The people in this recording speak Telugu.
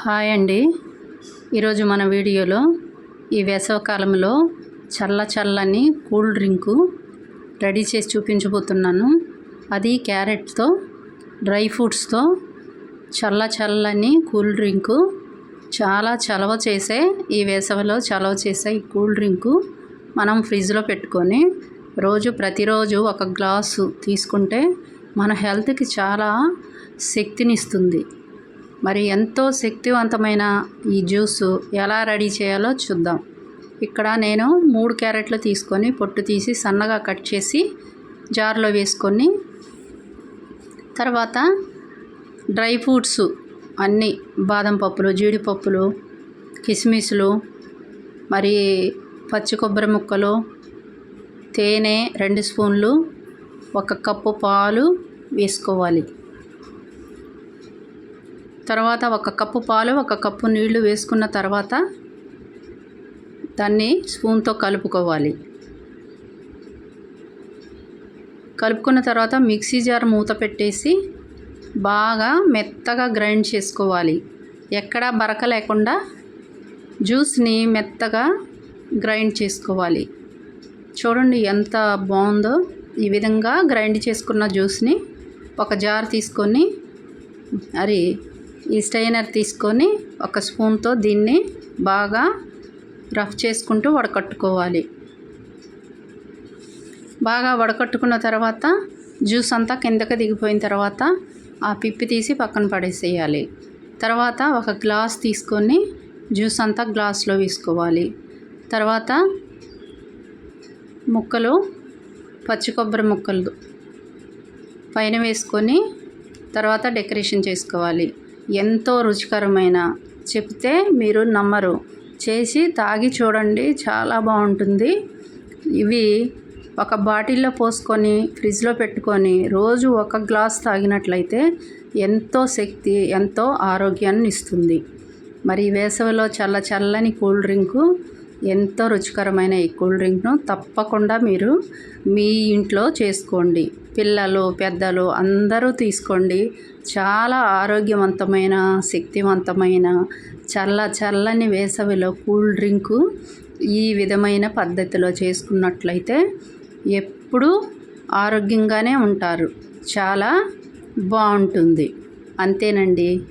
హాయ్ అండి. ఈరోజు మన వీడియోలో ఈ వేసవకాలంలో చల్ల చల్లని కూల్ డ్రింకు రెడీ చేసి చూపించబోతున్నాను. అది క్యారెట్తో డ్రై ఫ్రూట్స్తో చల్ల చల్లని కూల్ డ్రింకు చాలా చలవ చేసే ఈ వేసవిలో చలవ చేసే ఈ కూల్ డ్రింకు మనం ఫ్రిడ్జ్లో పెట్టుకొని రోజు ప్రతిరోజు ఒక గ్లాసు తీసుకుంటే మన హెల్త్కి చాలా శక్తినిస్తుంది. మరి ఎంతో శక్తివంతమైన ఈ జ్యూసు ఎలా రెడీ చేయాలో చూద్దాం. ఇక్కడ నేను మూడు క్యారెట్లు తీసుకొని పొట్టు తీసి సన్నగా కట్ చేసి జార్లో వేసుకొని తర్వాత డ్రై ఫ్రూట్స్ అన్నీ బాదం పప్పులు జీడిపప్పులు కిస్మిస్లు మరి పచ్చి కొబ్బరి ముక్కలు తేనె రెండు స్పూన్లు ఒక కప్పు పాలు వేసుకోవాలి. తర్వాత ఒక కప్పు పాలు ఒక కప్పు నీళ్ళు వేసుకున్న తర్వాత దాన్ని స్పూన్తో కలుపుకోవాలి. కలుపుకున్న తర్వాత మిక్సీ జార్ మూత పెట్టేసి బాగా మెత్తగా గ్రైండ్ చేసుకోవాలి. ఎక్కడా బరక లేకుండా జ్యూస్ని మెత్తగా గ్రైండ్ చేసుకోవాలి. చూడండి ఎంత బాగుందో. ఈ విధంగా గ్రైండ్ చేసుకున్న జ్యూస్ని ఒక జార్ తీసుకొని మరి ఈ స్టైనర్ తీసుకొని ఒక స్పూన్తో దీన్ని బాగా రఫ్ చేసుకుంటూ వడకట్టుకోవాలి. బాగా వడకట్టుకున్న తర్వాత జ్యూస్ అంతా కిందకి దిగిపోయిన తర్వాత ఆ పిప్పి తీసి పక్కన పడేసేయాలి. తర్వాత ఒక గ్లాస్ తీసుకొని జ్యూస్ అంతా గ్లాస్లో వేసుకోవాలి. తర్వాత ముక్కలు పచ్చి కొబ్బరి ముక్కలు పైన వేసుకొని తర్వాత డెకరేషన్ చేసుకోవాలి. ఎంతో రుచికరమైన. చెప్తే మీరు నమ్మరు. చేసి తాగి చూడండి చాలా బాగుంటుంది. ఇవి ఒక బాటిల్లో పోసుకొని ఫ్రిడ్జ్లో పెట్టుకొని రోజు ఒక గ్లాస్ తాగినట్లయితే ఎంతో శక్తి ఎంతో ఆరోగ్యాన్ని ఇస్తుంది. మరి వేసవిలో చల్ల చల్లని కూల్ డ్రింకు ఎంతో రుచికరమైన ఈ కూల్ డ్రింక్ను తప్పకుండా మీరు మీ ఇంట్లో చేసుకోండి. పిల్లలు పెద్దలు అందరూ తీసుకోండి. చాలా ఆరోగ్యవంతమైన శక్తివంతమైన చల్ల చల్లని వేసవిలో కూల్ డ్రింకు ఈ విధమైన పద్ధతిలో చేసుకున్నట్లయితే ఎప్పుడూ ఆరోగ్యంగానే ఉంటారు. చాలా బాగుంటుంది. అంతేనండి.